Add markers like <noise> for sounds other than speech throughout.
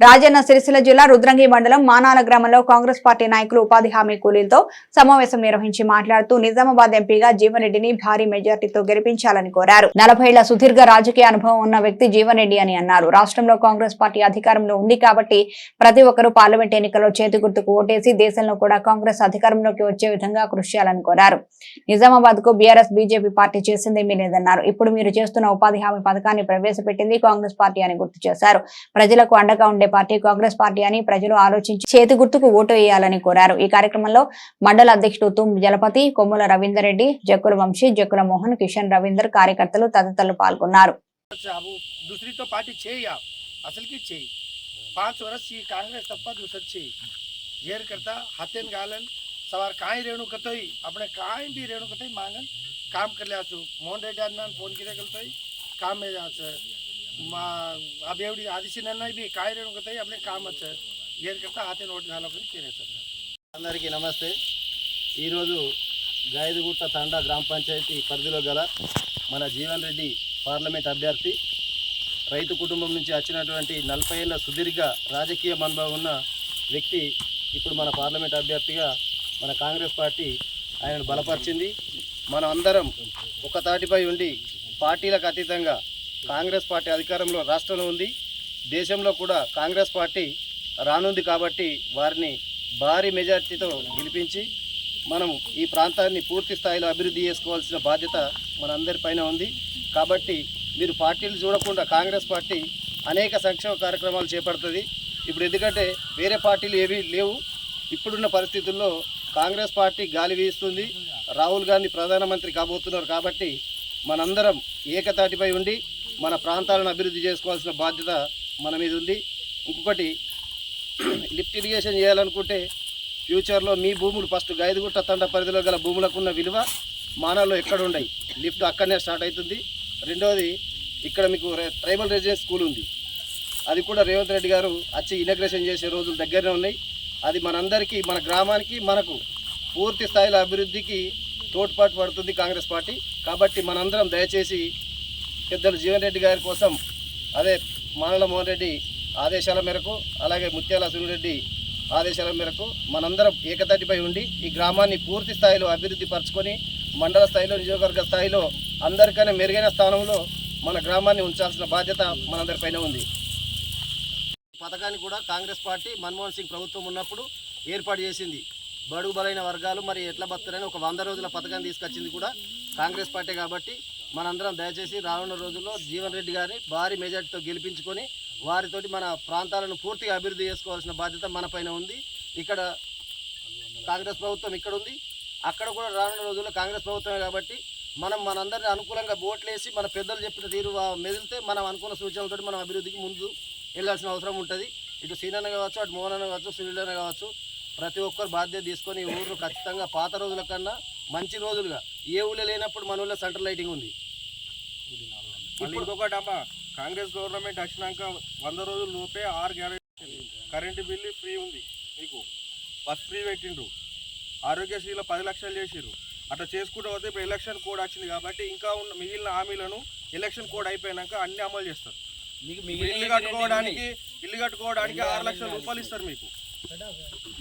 రాజన్న సిరిసిల్ల జిల్లా రుద్రంగి మండలం మానాల గ్రామంలో కాంగ్రెస్ పార్టీ నాయకులు ఉపాధి హామీ కూలీలతో సమావేశం నిర్వహించి మాట్లాడుతూ నిజామాబాద్ ఎంపీగా జీవన్ రెడ్డిని భారీ మెజార్టీతో గెలిపించాలని కోరారు. నలభై సుదీర్ఘ రాజకీయ అనుభవం ఉన్న వ్యక్తి జీవన్ రెడ్డి అని అన్నారు. రాష్ట్రంలో కాంగ్రెస్ పార్టీ అధికారంలో ఉంది కాబట్టి ప్రతి ఒక్కరూ పార్లమెంట్ ఎన్నికల్లో చేతి గుర్తుకు ఓటేసి దేశంలో కూడా కాంగ్రెస్ అధికారంలోకి వచ్చే విధంగా కృషి చేయాలని కోరారు. నిజామాబాద్కు బీఆర్ఎస్ బీజేపీ పార్టీ చేసిందేమీ లేదన్నారు. ఇప్పుడు మీరు చేస్తున్న ఉపాధి హామీ పథకాన్ని ప్రవేశపెట్టింది కాంగ్రెస్ పార్టీ అని గుర్తు చేశారు. ప్రజలకు అండగా ఉండే ఎమ్మెల్యే పార్టీ కాంగ్రెస్ పార్టీ అని ప్రజలు ఆలోచించి చేతి గుర్తుకు ఓటు వేయాలని కోరారు. ఈ కార్యక్రమంలో మండల అధ్యక్షుడు తుమ్ జలపతి కొమ్ముల రవీందర్ రెడ్డి జక్కుల వంశీ జక్కుల మోహన్ కిషన్ రవీందర్ కార్యకర్తలు తదితరులు పాల్గొన్నారు. वर्ष ही काँग्रेस छे घेर घालन सवार काय रेणू कतोय आपण काय बी मागन काम फोन काम अब एवढी आदिशीनांना बी काय रेणू आपले कामच దేనికంటే ఆతే చేరేస్తారు అందరికీ నమస్తే. ఈరోజు గాయదుగుట్ట తండా గ్రామ పంచాయతీ పరిధిలో గల మన జీవన్ రెడ్డి పార్లమెంట్ అభ్యర్థి. రైతు కుటుంబం నుంచి వచ్చినటువంటి నలభై ఏళ్ళ సుదీర్ఘ రాజకీయ మనుభవం ఉన్న వ్యక్తి ఇప్పుడు మన పార్లమెంట్ అభ్యర్థిగా మన కాంగ్రెస్ పార్టీ ఆయనను బలపరిచింది. మనం అందరం ఒక తాటిపై ఉండి పార్టీలకు అతీతంగా కాంగ్రెస్ పార్టీ అధికారంలో రాష్ట్రంలో ఉంది. దేశంలో కూడా కాంగ్రెస్ పార్టీ రానుంది కాబట్టి వారిని భారీ మెజార్టీతో గెలిపించి మనం ఈ ప్రాంతాన్ని పూర్తి స్థాయిలో అభివృద్ధి చేసుకోవాల్సిన బాధ్యత మనందరిపైన ఉంది. కాబట్టి మీరు పార్టీలు చూడకుండా కాంగ్రెస్ పార్టీ అనేక సంక్షేమ కార్యక్రమాలు చేపడుతుంది. ఇప్పుడు ఎందుకంటే వేరే పార్టీలు ఏవి లేవు. ఇప్పుడున్న పరిస్థితుల్లో కాంగ్రెస్ పార్టీ గాలి వీస్తుంది. రాహుల్ గాంధీ ప్రధానమంత్రి కాబోతున్నారు కాబట్టి మనందరం ఏకతాటిపై ఉండి మన ప్రాంతాలను అభివృద్ధి చేసుకోవాల్సిన బాధ్యత మన మీద ఉంది. ఇంకొకటి <clears throat> లిఫ్ట్ ఇరిగేషన్ చేయాలనుకుంటే ఫ్యూచర్లో మీ భూములు ఫస్ట్ గైదుగుట్ట తండ పరిధిలో గల భూములకు ఉన్న విలువ మానాల్లో ఎక్కడ ఉండయి? లిఫ్ట్ అక్కడనే స్టార్ట్ అవుతుంది. రెండవది ఇక్కడ మీకు ట్రైబల్ రెసిడెన్స్ స్కూల్ ఉంది. అది కూడా రేవంత్ రెడ్డి గారు వచ్చి ఇనగ్రేషన్ చేసే రోజులు దగ్గరనే ఉన్నాయి. అది మనందరికీ మన గ్రామానికి మనకు పూర్తి స్థాయిలో అభివృద్ధికి తోడ్పాటు పడుతుంది కాంగ్రెస్ పార్టీ. కాబట్టి మనందరం దయచేసి పెద్దలు జీవన్ రెడ్డి గారి కోసం అదే మానల మోహన్ రెడ్డి ఆదేశాల మేరకు అలాగే ముత్యాల సునిరెడ్డి ఆదేశాల మేరకు మనందరం ఏకతాటిపై ఉండి ఈ గ్రామాన్ని పూర్తి స్థాయిలో అభివృద్ధి పరచుకొని మండల స్థాయిలో నియోజకవర్గ స్థాయిలో అందరికైనా మెరుగైన స్థానంలో మన గ్రామాన్ని ఉంచాల్సిన బాధ్యత మనందరిపైన ఉంది. పథకాన్ని కూడా కాంగ్రెస్ పార్టీ మన్మోహన్ సింగ్ ప్రభుత్వం ఉన్నప్పుడు ఏర్పాటు చేసింది. బడుగు బలైన వర్గాలు మరి ఎట్లా బతారని ఒక వంద రోజుల పథకాన్ని తీసుకొచ్చింది కూడా కాంగ్రెస్ పార్టీ కాబట్టి మనందరం దయచేసి రానున్న రోజుల్లో జీవన్ రెడ్డి గారిని భారీ మెజార్టీతో గెలిపించుకొని వారితోటి మన ప్రాంతాలను పూర్తిగా అభివృద్ధి చేసుకోవాల్సిన బాధ్యత మన పైన ఉంది. ఇక్కడ కాంగ్రెస్ ప్రభుత్వం ఇక్కడ ఉంది. అక్కడ కూడా రానున్న రోజుల్లో కాంగ్రెస్ ప్రభుత్వమే కాబట్టి మనం మనందరిని అనుకూలంగా ఓట్లేసి మన పెద్దలు చెప్పిన తీరు మెదిలితే మనం అనుకున్న సూచనలతో మనం అభివృద్ధికి ముందు వెళ్ళాల్సిన అవసరం ఉంటుంది. ఇటు సీనన్న కావచ్చు అటు మోహన్ అన్న కావచ్చు సునీల్ అన్న కావచ్చు ప్రతి ఒక్కరు బాధ్యత తీసుకొని ఊరు ఖచ్చితంగా పాత రోజుల కన్నా మంచి రోజులుగా ఏ ఊళ్ళో లేనప్పుడు మన ఊళ్ళో సెంట్రల్ లైటింగ్ ఉంది. మళ్ళీ ఇంకొకటి అమ్మ కాంగ్రెస్ గవర్నమెంట్ వచ్చినాక వంద రోజుల లోపే ఆరు గ్యారెంటీ కరెంటు బిల్లు ఫ్రీ ఉంది మీకు. బస్ ఫ్రీ పెట్టిండ్రు. ఆరోగ్యశ్రీలో పది లక్షలు చేసిర్రు. అట్లా చేసుకుంటూ పోతే ఇప్పుడు ఎలక్షన్ కోడ్ వచ్చింది కాబట్టి ఇంకా ఉన్న మిగిలిన హామీలను ఎలక్షన్ కోడ్ అయిపోయినాక అన్ని అమలు చేస్తారు. ఇప్పుడు ఇల్లు కట్టుకోవడానికి ఇల్లు కట్టుకోవడానికి ఆరు లక్షల రూపాయలు ఇస్తారు మీకు.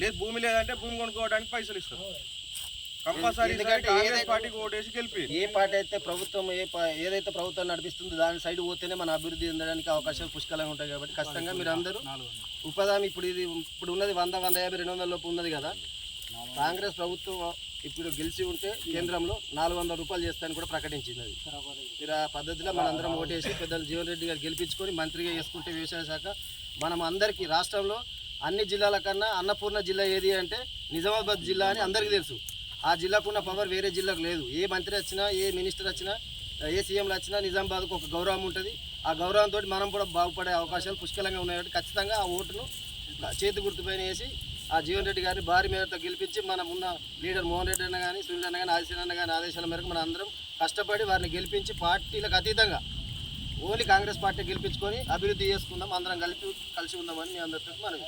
లేదు భూమి లేదంటే భూమి కొనుక్కోవడానికి పైసలు ఇస్తారు. కంపల్సరీ ఎందుకంటే కాంగ్రెస్ ఏదైతే- పార్టీకి ఓటేసి గెలిపి. ఏ పార్టీ అయితే ప్రభుత్వం ఏ ఏదైతే ప్రభుత్వం నడిపిస్తుందో దాని సైడ్ పోతేనే మన అభివృద్ధి చెందడానికి అవకాశాలు పుష్కలంగా ఉంటాయి కాబట్టి ఖచ్చితంగా మీరు అందరూ ఉపదామి ఇప్పుడు ఇది ఇప్పుడు ఉన్నది వంద వంద యాభై రెండు వందల లోపు ఉన్నది కదా. కాంగ్రెస్ ప్రభుత్వం ఇప్పుడు గెలిచి ఉంటే కేంద్రంలో నాలుగు వందల రూపాయలు చేస్తానని కూడా ప్రకటించింది అది. మీరు ఆ పద్ధతిలో మనందరం ఓటేసి పెద్దలు జీవన్ రెడ్డి గారు గెలిపించుకొని మంత్రిగా చేసుకుంటే వ్యవసాయ శాఖ మనం అందరికీ రాష్ట్రంలో అన్ని జిల్లాల కన్నా అన్నపూర్ణ జిల్లా ఏది అంటే నిజామాబాద్ జిల్లా అని అందరికీ తెలుసు. ఆ జిల్లాకు ఉన్న పవర్ వేరే జిల్లాకు లేదు. ఏ మంత్రి వచ్చినా ఏ మినిస్టర్ వచ్చినా ఏ సీఎంలు వచ్చినా నిజామాబాద్కు ఒక గౌరవం ఉంటుంది. ఆ గౌరవంతో మనం కూడా బాగుపడే అవకాశాలు పుష్కలంగా ఉన్నాయి కాబట్టి ఖచ్చితంగా ఆ ఓటును చేతి గుర్తుపైన వేసి ఆ జీవన్ రెడ్డి గారిని భారీ మేరతో గెలిపించి మనం ఉన్న లీడర్ మోహన్ రెడ్డి అన్న కానీ సునీల్ అన్న కానీ ఆదిశీల్ అన్న కానీ ఆదేశాల మేరకు మనం అందరం కష్టపడి వారిని గెలిపించి పార్టీలకు అతీతంగా ఓన్లీ కాంగ్రెస్ పార్టీ గెలిపించుకొని అభివృద్ధి చేసుకుందాం అందరం కలిపి కలిసి ఉందామని మీ అందరితో మనం